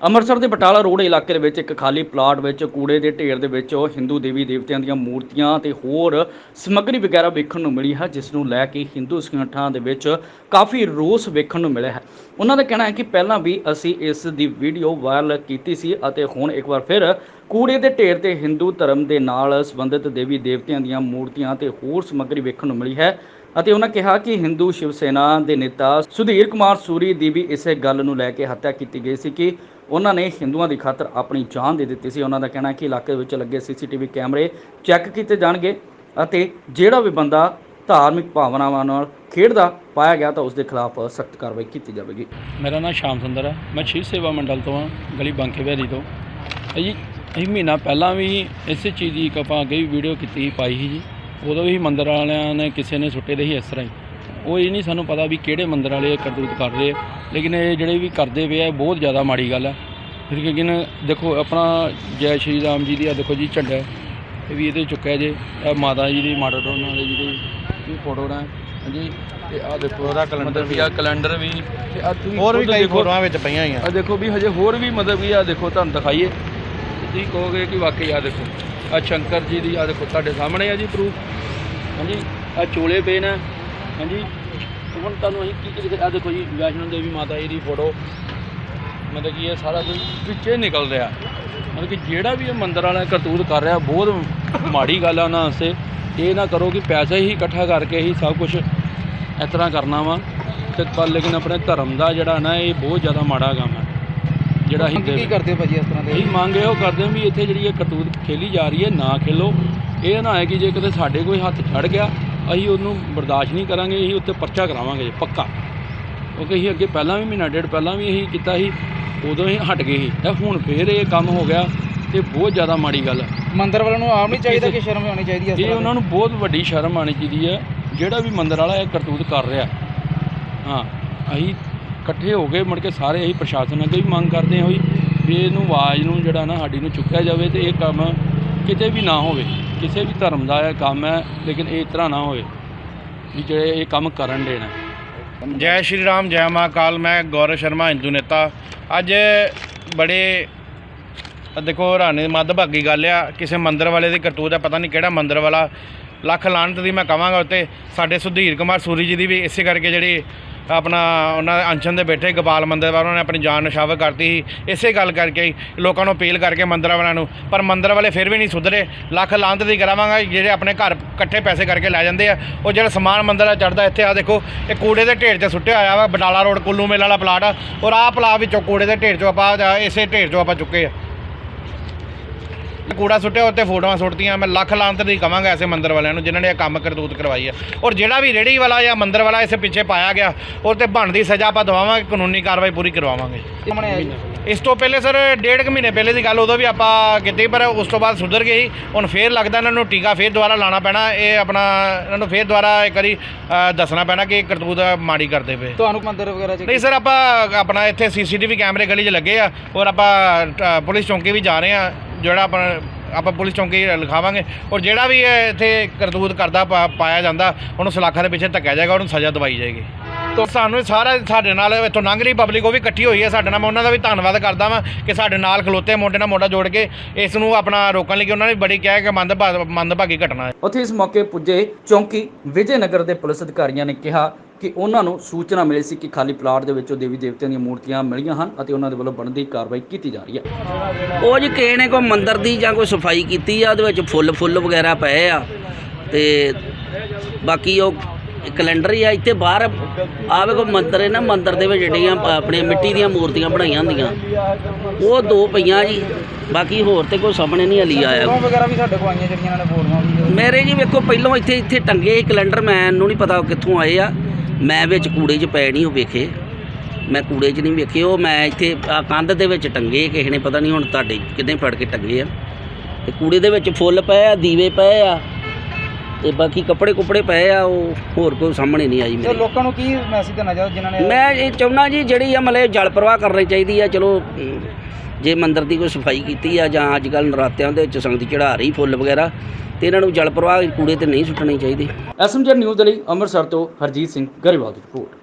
ਅੰਮ੍ਰਿਤਸਰ ਦੇ ਬਟਾਲਾ ਰੋਡ ਇਲਾਕੇ ਦੇ ਵਿੱਚ ਇੱਕ ਖਾਲੀ ਪਲਾਟ ਵਿੱਚ ਕੂੜੇ ਦੇ ਢੇਰ ਦੇ ਵਿੱਚ ਉਹ ਹਿੰਦੂ ਦੇਵੀ ਦੇਵਤਿਆਂ ਦੀਆਂ ਮੂਰਤੀਆਂ ਤੇ ਹੋਰ ਸਮੱਗਰੀ ਵਗੈਰਾ ਵੇਖਣ ਨੂੰ ਮਿਲੀ ਹੈ, ਜਿਸ ਨੂੰ ਲੈ ਕੇ ਹਿੰਦੂ ਸੰਗਠਨਾਂ ਦੇ ਵਿੱਚ ਕਾਫੀ ਰੋਸ ਵੇਖਣ ਨੂੰ ਮਿਲਿਆ ਹੈ। ਉਹਨਾਂ ਦਾ ਕਹਿਣਾ ਹੈ ਕਿ ਪਹਿਲਾਂ ਵੀ ਅਸੀਂ ਇਸ ਦੀ ਵੀਡੀਓ ਵਾਇਰਲ ਕੀਤੀ ਸੀ ਅਤੇ ਹੁਣ ਇੱਕ ਵਾਰ ਫਿਰ ਕੂੜੇ ਦੇ ਢੇਰ ਤੇ ਹਿੰਦੂ ਧਰਮ ਦੇ ਨਾਲ ਸੰਬੰਧਿਤ ਦੇਵੀ ਦੇਵਤਿਆਂ ਦੀਆਂ ਮੂਰਤੀਆਂ ਤੇ ਹੋਰ ਸਮੱਗਰੀ ਵੇਖਣ ਨੂੰ ਮਿਲੀ ਹੈ ਅਤੇ ਉਹਨਾਂ ਕਿਹਾ ਕਿ ਹਿੰਦੂ ਸ਼ਿਵ ਸੈਨਾ ਦੇ ਨੇਤਾ ਸੁਧੀਰ ਕੁਮਾਰ ਸੂਰੀ ਦੀ ਵੀ ਇਸੇ ਗੱਲ ਨੂੰ ਲੈ ਕੇ ਹੱਤਿਆ ਕੀਤੀ ਗਈ ਸੀ ਕਿ ਉਹਨਾਂ ਨੇ ਹਿੰਦੂਆਂ ਦੀ ਖਾਤਰ ਆਪਣੀ ਜਾਨ ਦੇ ਦਿੱਤੀ ਸੀ। ਉਹਨਾਂ ਦਾ ਕਹਿਣਾ ਹੈ ਕਿ ਇਲਾਕੇ ਵਿੱਚ ਲੱਗੇ ਸੀਸੀਟੀਵੀ ਕੈਮਰੇ ਚੈੱਕ ਕੀਤੇ ਜਾਣਗੇ ਅਤੇ ਜਿਹੜਾ ਵੀ ਬੰਦਾ ਧਾਰਮਿਕ ਭਾਵਨਾਵਾਂ ਨਾਲ ਖੇਡਦਾ ਪਾਇਆ ਗਿਆ ਤਾਂ ਉਸ ਦੇ ਖਿਲਾਫ ਸਖਤ ਕਾਰਵਾਈ ਕੀਤੀ ਜਾਵੇਗੀ। ਮੇਰਾ ਨਾਮ ਸ਼ਾਮ ਸੁੰਦਰ ਹੈ। ਮੈਂ ਸ਼ਿਵ ਸੇਵਾ ਮੰਡਲ ਤੋਂ ਹਾਂ, ਗਲੀ ਬਾਂਕੇ ਬਿਹਾਰੀ ਤੋਂ। ਜੀ ਅਸੀਂ ਮਹੀਨਾ ਪਹਿਲਾਂ ਵੀ ਇਸੇ ਚੀਜ਼ ਦੀ ਇੱਕ ਆਪਾਂ ਅੱਗੇ ਵੀ ਵੀਡੀਓ ਕੀਤੀ, ਪਾਈ ਸੀ ਜੀ। ਉਦੋਂ ਵੀ ਮੰਦਰ ਵਾਲਿਆਂ ਨੇ ਕਿਸੇ ਨੇ ਸੁੱਟੇ ਦੇ ਸੀ ਇਸ ਤਰ੍ਹਾਂ ਹੀ। ਉਹ ਇਹ ਨਹੀਂ ਸਾਨੂੰ ਪਤਾ ਵੀ ਕਿਹੜੇ ਮੰਦਰ ਵਾਲੇ ਇਹ ਕਰਤੂਤ ਕਰ ਰਹੇ ਆ। ਲੇਕਿਨ ਇਹ ਜਿਹੜੇ ਵੀ ਕਰਦੇ ਪਏ ਆ ਇਹ ਬਹੁਤ ਜ਼ਿਆਦਾ ਮਾੜੀ ਗੱਲ ਹੈ ਫਿਰ ਲੇਕਿਨ ਦੇਖੋ ਆਪਣਾ ਜੈ ਸ਼੍ਰੀ ਰਾਮ ਜੀ ਦੀ ਆ ਦੇਖੋ ਜੀ ਝੰਡਾ ਇਹ ਵੀ ਇਹਦੇ ਚੁੱਕਿਆ ਜੇ। ਇਹ ਮਾਤਾ ਜੀ ਦੀ ਮਾਡਲ ਉਹਨਾਂ ਦੇ ਜਿਹੜੀ ਇਹ ਫੋਟੋ ਨਾ। ਹਾਂਜੀ ਤੇ ਆ ਦੇਖੋ ਉਹਦਾ ਕੈਲੰਡਰ ਵੀ ਆ ਕੈਲੰਡਰ ਵੀ। ਤੇ ਆ ਤੁਸੀਂ ਹੋਰ ਵੀ ਕਈ ਫੋਟੋਆਂ ਵਿੱਚ ਪਈਆਂ ਹੋਈਆਂ। ਆ ਦੇਖੋ ਵੀ ਹਜੇ ਹੋਰ ਵੀ ਮਤਲਬ ਵੀ ਆ ਦੇਖੋ ਤੁਹਾਨੂੰ ਦਿਖਾਈਏ। ਤੁਸੀਂ ਕਹੋਗੇ ਕਿ ਵਾਕਈ ਆ ਦੇਖੋ। ਆ ਸ਼ੰਕਰ ਜੀ ਦੀ ਆ ਦੇਖੋ ਤੁਹਾਡੇ ਸਾਹਮਣੇ ਆ ਜੀ ਪ੍ਰੂਫ ਹਾਂਜੀ ਆ ਚੋਲੇ ਪਏ ਨੇ। ਹਾਂਜੀ। ਹੁਣ ਤੁਹਾਨੂੰ ਅਸੀਂ ਕੀ ਕੀ ਦਿਖਾ ਆ ਦੇਖੋ ਜੀ ਵੈਸ਼ਨੋ ਦੇਵੀ ਮਾਤਾ ਜੀ ਦੀ ਫੋਟੋ ਮਤਲਬ ਕਿ ਇਹ ਸਾਰਾ ਕੁਝ ਵਿੱਚੇ ਨਿਕਲ ਰਿਹਾ। ਮਤਲਬ ਕਿ ਜਿਹੜਾ ਵੀ ਇਹ ਮੰਦਰ ਵਾਲਾ ਕਰਤੂਤ ਕਰ ਰਿਹਾ ਬਹੁਤ ਮਾੜੀ ਗੱਲ ਆ ਉਹਨਾਂ ਵਾਸਤੇ। ਇਹ ਨਾ ਕਰੋ ਕਿ ਪੈਸਾ ਹੀ ਇਕੱਠਾ ਕਰਕੇ ਹੀ ਸਭ ਕੁਝ ਇਸ ਤਰ੍ਹਾਂ ਕਰਨਾ ਵਾ। ਤੇ ਪਰ ਲੇਕਿਨ ਆਪਣੇ ਧਰਮ ਦਾ ਜਿਹੜਾ ਨਾ ਇਹ ਬਹੁਤ ਜ਼ਿਆਦਾ ਮਾੜਾ ਕੰਮ ਹੈ ਜਿਹੜਾ ਅਸੀਂ ਕੀ ਕਰਦੇ ਭਾਜੀ ਇਸ ਤਰ੍ਹਾਂ ਦੇ? ਅਸੀਂ ਮੰਗ ਇਹੋ ਕਰਦੇ ਹਾਂ ਵੀ ਇੱਥੇ ਜਿਹੜੀ ਇਹ ਕਰਤੂਤ ਖੇਲੀ ਜਾ ਰਹੀ ਹੈ ਨਾ ਖੇਲੋ। ਇਹ ਨਾ ਹੈ ਕਿ ਜੇ ਕਿਤੇ ਸਾਡੇ ਕੋਈ ਹੱਥ ਛੜ ਗਿਆ ਅਸੀਂ ਉਹਨੂੰ ਬਰਦਾਸ਼ਤ ਨਹੀਂ ਕਰਾਂਗੇ ਅਸੀਂ ਉੱਤੇ ਪਰਚਾ ਕਰਾਵਾਂਗੇ ਪੱਕਾ। ਕਿਉਂਕਿ ਅਸੀਂ ਅੱਗੇ ਪਹਿਲਾਂ ਵੀ ਮਹੀਨਾ ਡੇਢ ਪਹਿਲਾਂ ਵੀ ਇਹੀ ਕੀਤਾ ਸੀ ਉਦੋਂ ਹੀ ਹਟ ਗਏ ਸੀ। ਇਹ ਹੁਣ ਫੇਰ ਇਹ ਕੰਮ ਹੋ ਗਿਆ ਤੇ ਬਹੁਤ ਜ਼ਿਆਦਾ ਮਾੜੀ ਗੱਲ ਹੈ ਮੰਦਰ ਵਾਲਿਆਂ ਨੂੰ ਆਪ ਨਹੀਂ ਚਾਹੀਦਾ ਕਿ ਸ਼ਰਮ ਆਉਣੀ ਚਾਹੀਦੀ ਹੈ ਇਹ ਉਹਨਾਂ ਨੂੰ ਬਹੁਤ ਵੱਡੀ ਸ਼ਰਮ ਆਣੀ ਚਾਹੀਦੀ ਹੈ ਜਿਹੜਾ ਵੀ ਮੰਦਰ ਵਾਲਾ ਇਹ ਕਰਤੂਤ ਕਰ ਰਿਹਾ। ਹਾਂ ਅਸੀਂ ਇਕੱਠੇ ਹੋ ਕੇ ਮੁੜ ਕੇ ਸਾਰੇ ਅਸੀਂ ਪ੍ਰਸ਼ਾਸਨ ਅੱਗੇ ਵੀ ਮੰਗ ਕਰਦੇ ਹਾਂ ਹੋਈ ਵੀ ਇਹਨੂੰ ਆਵਾਜ਼ ਨੂੰ ਜਿਹੜਾ ਨਾ ਸਾਡੀ ਨੂੰ ਚੁੱਕਿਆ ਜਾਵੇ ਤੇ ਇਹ ਕੰਮ ਕਿਤੇ ਵੀ ਨਾ ਹੋਵੇ। ਕਿਸੇ ਵੀ ਧਰਮ ਦਾ ਇਹ ਕੰਮ ਹੈ, ਲੇਕਿਨ ਇਹ ਇਸ ਤਰ੍ਹਾਂ ਨਾ ਹੋਵੇ ਵੀ ਜਿਹੜੇ ਇਹ ਕੰਮ ਕਰਨ ਦੇਣਾ ਜੈ ਸ਼੍ਰੀ ਰਾਮ, ਜੈ ਮਹਾਕਾਲ ਮੈਂ ਗੌਰਵ ਸ਼ਰਮਾ, ਹਿੰਦੂ ਨੇਤਾ। ਅੱਜ ਬੜੇ ਦੇਖੋ, ਹੈਰਾਨੀ ਮੱਦਭਾਗੀ ਗੱਲ ਆ। ਕਿਸੇ ਮੰਦਰ ਵਾਲੇ ਦੀ ਕਰਤੂਤ ਹੈ ਪਤਾ ਨਹੀਂ ਕਿਹੜਾ ਮੰਦਰ ਵਾਲਾ। ਲੱਖ ਲਾਹਨਤ ਦੀ ਮੈਂ ਕਹਾਂਗਾ ਉੱਤੇ। ਸਾਡੇ ਸੁਧੀਰ ਕੁਮਾਰ ਸੂਰੀ ਜੀ ਦੀ ਵੀ ਇਸੇ ਕਰਕੇ ਜਿਹੜੀ ਆਪਣਾ ਉਹਨਾਂ ਦੇ ਅਨਸ਼ਨ ਦੇ ਬੈਠੇ ਗੋਪਾਲ ਮੰਦਰ ਵਾਲਾ, ਉਹਨਾਂ ਨੇ ਆਪਣੀ ਜਾਨ ਨਿਸ਼ਾਵਰ ਕਰਤੀ ਸੀ। ਇਸੇ ਗੱਲ ਕਰਕੇ ਹੀ ਲੋਕਾਂ ਨੂੰ ਅਪੀਲ ਕਰਕੇ ਮੰਦਰ ਵਾਲਿਆਂ ਨੂੰ, ਪਰ ਮੰਦਰ ਵਾਲੇ ਫਿਰ ਵੀ ਨਹੀਂ ਸੁਧਰੇ। ਲੱਖ ਲਾਹਨਤ ਦੀ ਕਰਾਵਾਂਗਾ, ਜਿਹੜੇ ਆਪਣੇ ਘਰ ਇਕੱਠੇ ਪੈਸੇ ਕਰਕੇ ਲੈ ਜਾਂਦੇ ਆ। ਉਹ ਜਿਹੜਾ ਸਮਾਨ ਮੰਦਰ ਦਾ ਚੜਦਾ ਇੱਥੇ ਆ ਦੇਖੋ, ਇਹ ਕੂੜੇ ਦੇ ਢੇਰ 'ਚ ਸੁੱਟਿਆ ਹੋਇਆ ਵਾ ਬਟਾਲਾ ਰੋਡ, ਕੁੱਲੂ ਮੇਲ ਵਾਲਾ ਪਲਾਟ ਆ। ਔਰ ਆਹ ਪਲਾਟ ਵਿੱਚੋਂ ਕੂੜੇ ਦੇ ਢੇਰ 'ਚੋਂ ਆਪਾਂ ਇਸੇ ਢੇਰ 'ਚੋਂ ਆਪਾਂ ਚੁੱਕੇ ਆ। ਕੂੜਾ ਸੁੱਟਿਆ ਉੱਤੇ ਫੋਟੋਆਂ ਸੁੱਟਦੀਆਂ ਮੈਂ ਲੱਖ ਲਾਂਤ ਦੀ ਕਵਾਂਗਾ ਐਸੇ ਮੰਦਰ ਵਾਲਿਆਂ ਨੂੰ ਜਿਨ੍ਹਾਂ ਨੇ ਇਹ ਕੰਮ ਕਰਤੂਤ ਕਰਵਾਈ ਹੈ। ਔਰ ਜਿਹੜਾ ਵੀ ਰੇੜੀ ਵਾਲਾ ਜਾਂ ਮੰਦਰ ਵਾਲਾ ਇਸੇ ਪਿੱਛੇ ਪਾਇਆ ਗਿਆ ਉਹ ਤੇ ਬਣਦੀ ਸਜ਼ਾ ਆਪਾਂ ਦਵਾਵਾਂਗੇ ਕਾਨੂੰਨੀ ਕਾਰਵਾਈ ਪੂਰੀ ਕਰਵਾਵਾਂਗੇ। ਇਸ ਤੋਂ ਪਹਿਲੇ ਸਰ ਡੇਢ ਕੁ ਮਹੀਨੇ ਪਹਿਲੇ ਦੀ ਗੱਲ ਉਦੋਂ ਵੀ ਆਪਾਂ ਕੀਤੀ ਪਰ ਉਸ ਤੋਂ ਬਾਅਦ ਸੁਧਰ ਗਈ ਹੁਣ ਫੇਰ ਲੱਗਦਾ ਇਹਨਾਂ ਨੂੰ ਟੀਕਾ ਫੇਰ ਦੁਬਾਰਾ ਲਾਣਾ ਪੈਣਾ ਇਹ ਆਪਣਾ ਇਹਨਾਂ ਨੂੰ ਫੇਰ ਦੁਬਾਰਾ ਇੱਕ ਵਾਰੀ ਦੱਸਣਾ ਪੈਣਾ ਕਿ ਕਰਤੂਤ ਮਾੜੀ ਕਰਦੇ ਪਏ। ਤੁਹਾਨੂੰ ਮੰਦਰ ਵਗੈਰਾ ਚ ਨਹੀਂ ਸਰ ਆਪਾਂ ਆਪਣਾ ਇੱਥੇ ਸੀਸੀਟੀਵੀ ਕੈਮਰੇ ਗਲੀ 'ਚ ਲੱਗੇ ਆ ਔਰ ਆਪਾਂ ਪੁਲਿਸ ਚੌਂਕੀ ਵੀ ਜਾ ਰਹੇ ਆ। ਜਿਹੜਾ ਆਪਣਾ ਆਪਾਂ ਪੁਲਿਸ ਚੌਂਕੀ ਲਿਖਾਵਾਂਗੇ ਔਰ ਜਿਹੜਾ ਵੀ ਇਹ ਇੱਥੇ ਕਰਤੂਤ ਕਰਦਾ ਪਾ- ਪਾਇਆ ਜਾਂਦਾ, ਉਹਨੂੰ ਸਲਾਖਾਂ ਦੇ ਪਿੱਛੇ ਧੱਕਿਆ ਜਾਏਗਾ, ਉਹਨੂੰ ਸਜ਼ਾ ਦਵਾਈ ਜਾਏਗੀ। ਤਾਂ ਸਾਨੂੰ ਸਾਰਾ ਸਾਡੇ ਨਾਲ ਇੱਥੋਂ ਲੰਘ ਰਹੀ ਪਬਲਿਕ ਉਹ ਵੀ ਇਕੱਠੀ ਹੋਈ ਹੈ ਸਾਡੇ ਨਾਲ। ਮੈਂ ਉਹਨਾਂ ਦਾ ਵੀ ਧੰਨਵਾਦ ਕਰਦਾ ਵਾਂ ਕਿ ਸਾਡੇ ਨਾਲ ਖਲੋਤੇ ਮੋਢੇ ਨਾਲ ਮੋਢਾ ਜੋੜ ਕੇ ਇਸ ਨੂੰ ਆਪਣਾ ਰੋਕਣ ਲਈ ਉਹਨਾਂ ਨੇ ਬੜੀ ਕਿਹਾ ਕਿ ਮੰਦ ਮੰਦਭਾਗੀ ਘਟਨਾ ਹੈ। ਉੱਥੇ ਇਸ ਮੌਕੇ ਪੁੱਜੇ ਚੌਂਕੀ ਵਿਜੇ ਨਗਰ ਦੇ ਪੁਲਿਸ ਅਧਿਕਾਰੀਆਂ ਨੇ ਕਿਹਾ ਕਿ ਉਹਨਾਂ ਨੂੰ ਸੂਚਨਾ ਮਿਲੀ ਸੀ ਕਿ ਖਾਲੀ ਪਲਾਟ ਦੇ ਵਿੱਚੋਂ ਦੇਵੀ ਦੇਵਤਿਆਂ ਦੀਆਂ ਮੂਰਤੀਆਂ ਮਿਲੀਆਂ ਹਨ ਅਤੇ ਉਹਨਾਂ ਦੇ ਵੱਲੋਂ ਬਣਦੀ ਕਾਰਵਾਈ ਕੀਤੀ ਜਾ ਰਹੀ ਹੈ। ਉਹ ਜੀ ਕਿਸੇ ਨੇ ਕੋਈ ਮੰਦਿਰ ਦੀ ਜਾਂ ਕੋਈ ਸਫ਼ਾਈ ਕੀਤੀ ਆ ਉਹਦੇ ਵਿੱਚ ਫੁੱਲ ਫੁੱਲ ਵਗੈਰਾ ਪਏ ਆ ਤੇ ਬਾਕੀ ਉਹ ਕੈਲੰਡਰ ਹੀ ਆ ਇੱਥੇ ਬਾਹਰ ਆ ਵੇਖੋ ਮੰਦਿਰ ਹੈ ਨਾ ਮੰਦਿਰ ਦੇ ਵਿੱਚ ਜਿਹੜੀਆਂ ਆਪਣੀਆਂ ਮਿੱਟੀ ਦੀਆਂ ਮੂਰਤੀਆਂ ਬਣਾਈਆਂ ਹੁੰਦੀਆਂ। ਉਹ ਦੋ ਪਈਆਂ ਜੀ ਬਾਕੀ ਹੋਰ ਤੇ ਕੋਈ ਸਾਹਮਣੇ ਨਹੀਂ ਹਲੀ ਆਇਆ। ਵਗੈਰਾ ਵੀ ਸਾਡੇ ਕੋਲ ਆਈਆਂ ਜਿਹੜੀਆਂ ਇਹਨਾਂ ਨੇ ਫੋਟੋਆਂ ਵੀ ਮੇਰੇ ਜੀ ਵੇਖੋ ਪਹਿਲੋਂ ਇੱਥੇ ਇੱਥੇ ਟੰਗੇ ਕੈਲੰਡਰ ਮੈਨੂੰ ਨਹੀਂ ਪਤਾ ਉਹ ਕਿੱਥੋਂ ਆਏ ਆ। ਮੈਂ ਵਿੱਚ ਕੂੜੇ 'ਚ ਪੈ ਨਹੀਂ ਉਹ ਵੇਖੇ। ਮੈਂ ਕੂੜੇ 'ਚ ਨਹੀਂ ਵੇਖੇ ਉਹ ਮੈਂ ਇੱਥੇ ਕੰਧ ਦੇ ਵਿੱਚ ਟੰਗੇ ਕਿਸੇ ਨੇ ਪਤਾ ਨਹੀਂ ਹੁਣ ਤੁਹਾਡੇ ਕਿੰਨੇ ਫੜ ਕੇ ਟੰਗੇ ਆ। ਤੇ ਕੂੜੇ ਦੇ ਵਿੱਚ ਫੁੱਲ ਪਏ ਆ ਦੀਵੇ ਪਏ ਆ। ਤੇ ਬਾਕੀ ਕੱਪੜੇ ਕੁਪੜੇ ਪਏ ਆ ਉਹ ਹੋਰ ਕੋਈ ਸਾਹਮਣੇ ਨਹੀਂ ਆਈ ਤੇ ਮੇਰੇ। ਲੋਕਾਂ ਨੂੰ ਕੀ ਮੈਸੇਜ ਦੇਣਾ ਚਾਹੋ ਜਿਨ੍ਹਾਂ ਨੇ ਮੈਂ ਇਹ ਚਾਹੁੰਦਾ ਜੀ ਜਿਹੜੀ ਆ ਮਤਲਬ ਜਲ ਪ੍ਰਵਾਹ ਕਰਨੀ ਚਾਹੀਦੀ ਆ ਚਲੋ ਅਮ, ਜੇ ਮੰਦਿਰ ਦੀ ਕੋਈ ਸਫ਼ਾਈ ਕੀਤੀ ਆ ਜਾਂ ਅੱਜ ਕੱਲ ਨਰਾਤਿਆਂ ਦੇ ਵਿੱਚ ਸੰਗਤ ਚੜਾ ਰਹੀ ਫੁੱਲ ਵਗੈਰਾ ਤੇ ਇਹਨਾਂ ਨੂੰ ਜਲ ਪ੍ਰਵਾਹ ਕੂੜੇ ਤੇ ਨਹੀਂ ਸੁੱਟਣੇ ਚਾਹੀਦੇ। ਐਸਐਮਜੀ ਨਿਊਜ਼ ਦੇ ਲਈ ਅੰਮ੍ਰਿਤਸਰ ਤੋਂ ਹਰਜੀਤ ਸਿੰਘ ਗਰੇਵਾਲ ਦੀ ਰਿਪੋਰਟ।